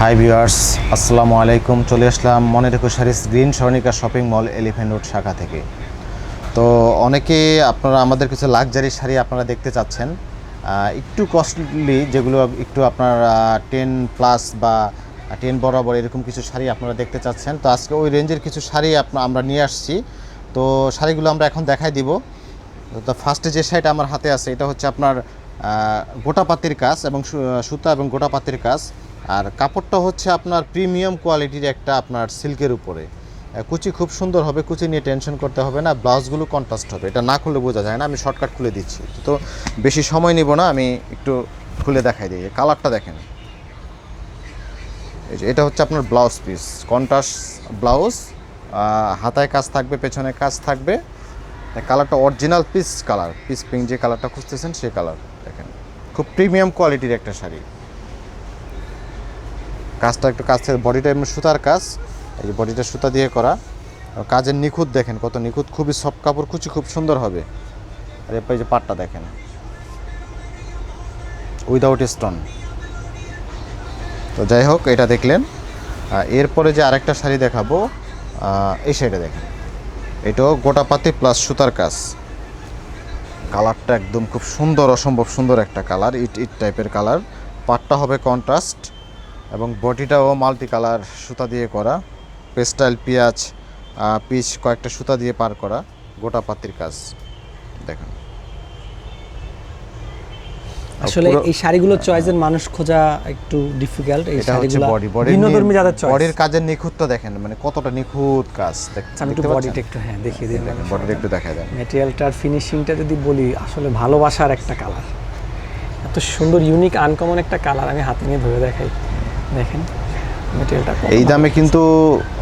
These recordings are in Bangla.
হাই ভিউয়ার্স আসসালামু আলাইকুম। চলে আসলাম মনের Ekush saris green Swarnika shopping mall elephant road শাখা থেকে। তো অনেকে আপনারা আমাদের কিছু লাক্সারি শাড়ি আপনারা দেখতে চাচ্ছেন। একটু কস্টলি যেগুলো একটু আপনার টেন প্লাস বা টেন বরাবর এরকম কিছু শাড়ি আপনারা দেখতে চাচ্ছেন। তো আজকে ওই রেঞ্জের কিছু শাড়ি আমরা নিয়ে আসছি। তো শাড়িগুলো আমরা এখন দেখাই দিব। তো ফার্স্টে যে শাড়িটা আমার হাতে আছে এটা হচ্ছে আপনার আহ, গোটাপাতির কাজ এবং সুতা এবং গোটাপাতির কাজ। আর কাপড়টা হচ্ছে আপনার প্রিমিয়াম কোয়ালিটির একটা আপনার সিল্কের উপরে। কুচি খুব সুন্দর হবে, কুচি নিয়ে টেনশন করতে হবে না, ব্লাউজগুলো কন্ট্রাস্ট হবে। এটা না খুলে বোঝা যায় না, আমি শর্টকাট খুলে দিচ্ছি। তো বেশি সময় নিব না, আমি একটু খুলে দেখাই দিই। কালারটা দেখেন। এটা হচ্ছে আপনার ব্লাউজ পিস কন্ট্রাস্ট ব্লাউজ হাতায় কাজ থাকবে, পেছনে কাজ থাকবে। কালারটা original piece colour piece pink যে কালারটা খুঁজতেছেন সেই কালার দেখেন, খুব প্রিমিয়াম কোয়ালিটির একটা শাড়ি। কাজটা একটু কাজ থেকে বডিটা এমনি সুতার কাজ, এই যে বডিটা সুতা দিয়ে করা। কাজের নিখুঁত দেখেন কত নিখুঁত, খুবই সব কাপড় কুচি খুব সুন্দর হবে। আর এরপর যে পাটটা দেখেন। উইদাউট স্টোন তো যাই হোক, এটা দেখলেন। এরপরে যে আরেকটা শাড়ি দেখাবো এই শাড়িটা দেখেন। এটাও গোটাপাতি প্লাস সুতার কাজ। কালারটা একদম খুব সুন্দর, অসম্ভব সুন্দর একটা কালার, ইট ইট টাইপের কালার। পাটটা হবে কন্ট্রাস্ট এবং বডিটাও মাল্টি কালার সুতা দিয়ে করা। পেস্টাইল পেঁয়াজ পিচ কয়েকটা সুতা দিয়ে পার করা গোটা পাতির কাজ। দেখেন। আসলে এই শাড়িগুলো চয়েসের মানুষ খোঁজা একটু ডিফিকাল্ট এই শাড়িগুলো বডি বডি ভিন্নধর্মী যাদের চয়েস বডির কাজের নিখুঁতটা দেখেন মানে কতটা নিখুঁত কাজ। দেখ- আমি একটু বডিটা একটু হ্যাঁ দেখিয়ে দিই দেখেন বডিটা একটু দেখা দেন। ম্যাটেরিয়ালটার ফিনিশিংটা যদি বলি আসলে ভালোবাসার একটা কালার এত সুন্দর ইউনিক আনকমন একটা কালার আমি হাতে নিয়ে ধরে দেখাই। দেখেন এই দামে কিন্তু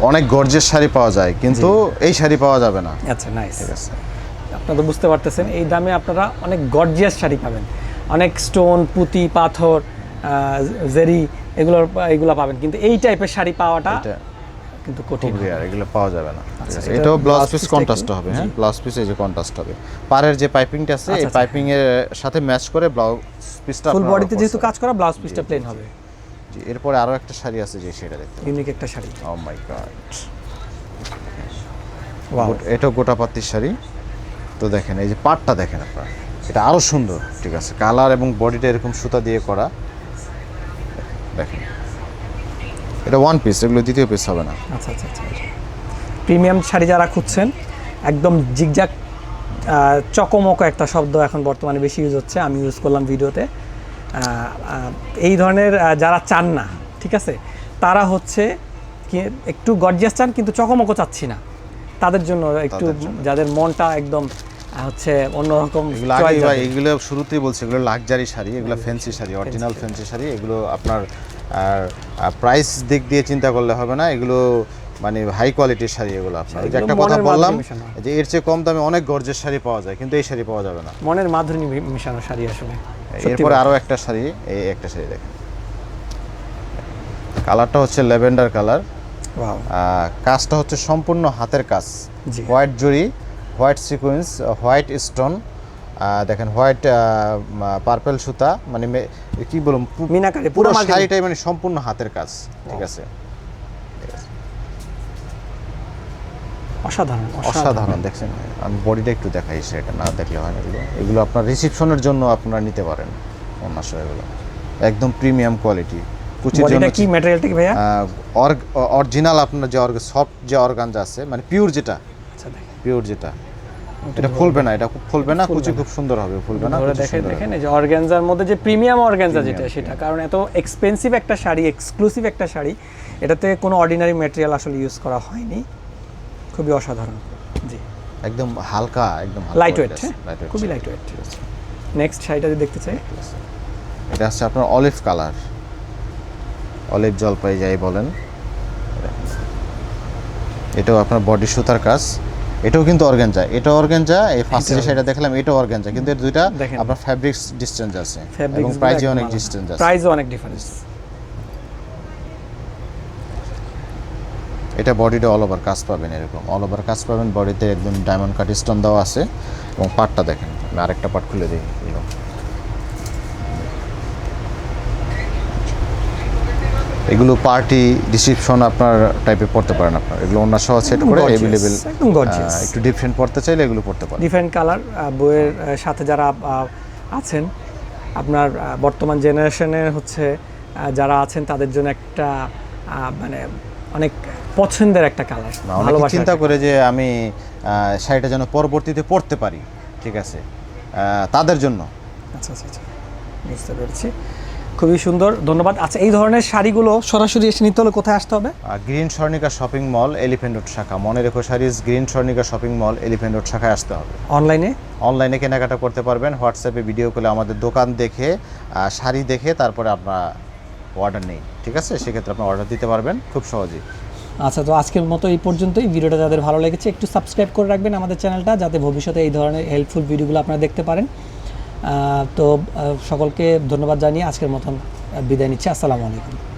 অনেক গর্জের শাড়ি পাওয়া যায় কিন্তু এই শাড়ি পাওয়া যাবে না। আচ্ছা নাইস ঠিক আছে। আপনারা তো বুঝতে পারতেছেন এই দামে আপনারা অনেক গর্জিয়াস শাড়ি পাবেন। অনেক স্টোন পুঁতি পাথর জেরি এগুলো এগুলো পাবেন। কিন্তু এই টাইপের শাড়ি পাওয়াটা কিন্তু কঠিন রেয়ার এগুলো পাওয়া যাবে না। আচ্ছা, এটাও ব্লাউজ পিস কন্ট্রাস্ট হবে হ্যাঁ? ব্লাউজ পিস এই যে কন্ট্রাস্ট হবে। পাড়ের যে পাইপিংটা আছে এই আচ্ছা, আচ্ছা। পাইপিং এর সাথে ম্যাচ করে ব্লাউজ পিসটা ফুল বডিতে যেহেতু কাজ করা ব্লাউজ পিসটা প্লেন হবে। এরপরে আরও একটা শাড়ি আছে যে সেটা দেখতে ইউনিক একটা sari. Oh my god wow এটাও গোটা পাতির শাড়ি। তো দেখেন এই যে পাটটা দেখেন আপনারা। এটা আরও সুন্দর ঠিক আছে। কালার এবং বডিটা এরকম সুতা দিয়ে করা। দেখেন। এটা ওয়ান পিস এগুলো দ্বিতীয় পিস হবে না। আচ্ছা আচ্ছা আচ্ছা প্রিমিয়াম শাড়ি যারা খুঁজছেন একদম জিগজাগ আহ, চকমকো একটা শব্দ এখন বর্তমানে বেশি ইউজ হচ্ছে। আমি ইউজ করলাম ভিডিওতে এই ধরনের যারা চান না ঠিক আছে? তারা হচ্ছে একটু গর্জিয়াস চান কিন্তু চকমকো চাচ্ছি না। তাদের জন্য একটু যাদের মনটা একদম হচ্ছে অন্যরকম এগুলো শুরুতেই বলছি এগুলো লাক্সারি শাড়ি এগুলো fancy sari original fancy sari. এগুলো আপনার আর প্রাইস দিক দিয়ে চিন্তা করলে হবে না এগুলো মানে হাই কোয়ালিটির শাড়ি এগুলো আপনার। যে একটা কথা বললাম যে এর চেয়ে কম দামে অনেক গর্জের শাড়ি পাওয়া যায় কিন্তু এই শাড়ি পাওয়া যাবে না। মনের মাধুরী মিশানো শাড়ি আসলে। এরপরে। আরও একটা শাড়ি এই একটা শাড়ি দেখেন। কালারটা হচ্ছে ল্যাভেন্ডার কালার। কাজটা হচ্ছে সম্পূর্ণ হাতের কাজ। White zari white sequence white stone দেখেন হোয়াইট পার্পেল সুতা মানে কি বলুন পুরো শাড়িটাই মানে সম্পূর্ণ হাতের কাজ ঠিক আছে? অসাধারণ অসাধারণ। দেখছেন? আমি বডিটা একটু দেখাই সেটা না দেখলে হয় না এগুলো। এগুলো আপনার রিসিপশনের জন্য আপনারা নিতে পারেন এগুলো। একদম প্রিমিয়াম কোয়ালিটি কুচির জন্য কি ম্যাটেরিয়ালটা কি ভাইয়া? অরিজিনাল আপনার যে সফট যে অর্গানজা আছে মানে পিওর যেটা আচ্ছা দেখেন। পিওর যেটা। এটা ফুলবে না এটা খুব ফুলবে না কুচি খুব সুন্দর হবে ফুলবে না দেখেন দেখেন এই যে অর্গানজার মধ্যে যে প্রিমিয়াম অর্গানজা যেটা সেটা। কারণ এত এক্সপেন্সিভ একটা শাড়ি এক্সক্লুসিভ একটা শাড়ি এটাতে কোনো অর্ডিনারি ম্যাটেরিয়াল আসলে ইউজ করা হয়নি। খুবই অসাধারণ। জি। একদম হালকা একদম লাইট ওয়েট হ্যাঁ? খুবই লাইট ওয়েট নেক্সট শাড়িটা যদি দেখতে চাই। এটা হচ্ছে আপনার অলিভ কালার অলিভ জলপাই যাই বলেন। এটাও আপনার বডি সুতার কাজ। এটাও কিন্তু অর্গানজা এটা অর্গানজা এই ফার্স্টে যে শাড়িটা দেখলাম এটাও অর্গানজা কিন্তু এর দুইটা আপনার ফ্যাব্রিক্স ডিসটেন্স আছে। এবং প্রাইজে অনেক ডিসটেন্স আছে। প্রাইসও অনেক ডিফারেন্স এটা বডিতে অল ওভার কাজ পাবেন এরকম। অল ওভার কাজ পাবেন বডিতে একদম ডায়মন্ড কাট স্টোন দেওয়া আছে এবং পাটটা দেখেন আমি আরেকটা পাট খুলে দিই এরকম এগুলো পার্টি রিসিপশন আপনার টাইপে পড়তে পারেন আপনার। এগুলো অন্য সহ সেট করে একদম gorgeous। একটু ডিফারেন্ট পড়তে চাইলে এগুলো পড়তে পারেন। ডিফারেন্ট কালার বইয়ের সাথে যারা আছেন আপনার বর্তমান জেনারেশনের হচ্ছে যারা আছেন তাদের জন্য একটা মানে অনেক পছন্দের একটা কালার ভালোবাসার চিন্তা করে যে আমি শাড়িটা যেন পরবর্তীতে পড়তে পারি ঠিক আছে? তাদের জন্য। আচ্ছা আচ্ছা আচ্ছা। বুঝতে পেরেছি। খুবই সুন্দর ধন্যবাদ। আচ্ছা এই ধরনের শাড়িগুলো সরাসরি এসে নিতে হলে কোথায় আসতে হবে? Green Swarnika shopping mall elephant road শাখা। মনে রেখো saris green Swarnika shopping mall elephant road শাখায় আসতে হবে। অনলাইনে? অনলাইনে কেনাকাটা করতে পারবেন। হোয়াটসঅ্যাপে ভিডিও কলে আমাদের দোকান দেখে শাড়ি দেখে তারপরে আপনার অর্ডার নেই, ঠিক আছে? সেক্ষেত্রে আপনি অর্ডার দিতে পারবেন খুব সহজেই। আচ্ছা তো আজকের মতো এই পর্যন্তই। ভিডিওটা যাদের ভালো লেগেছে, একটু সাবস্ক্রাইব করে রাখবেন আমাদের চ্যানেলটা, যাতে ভবিষ্যতে এই ধরনের হেল্পফুল ভিডিওগুলো আপনারা দেখতে পারেন। তো সকলকে ধন্যবাদ জানিয়ে আজকের মতন বিদায় নিচ্ছি। আসসালামু আলাইকুম।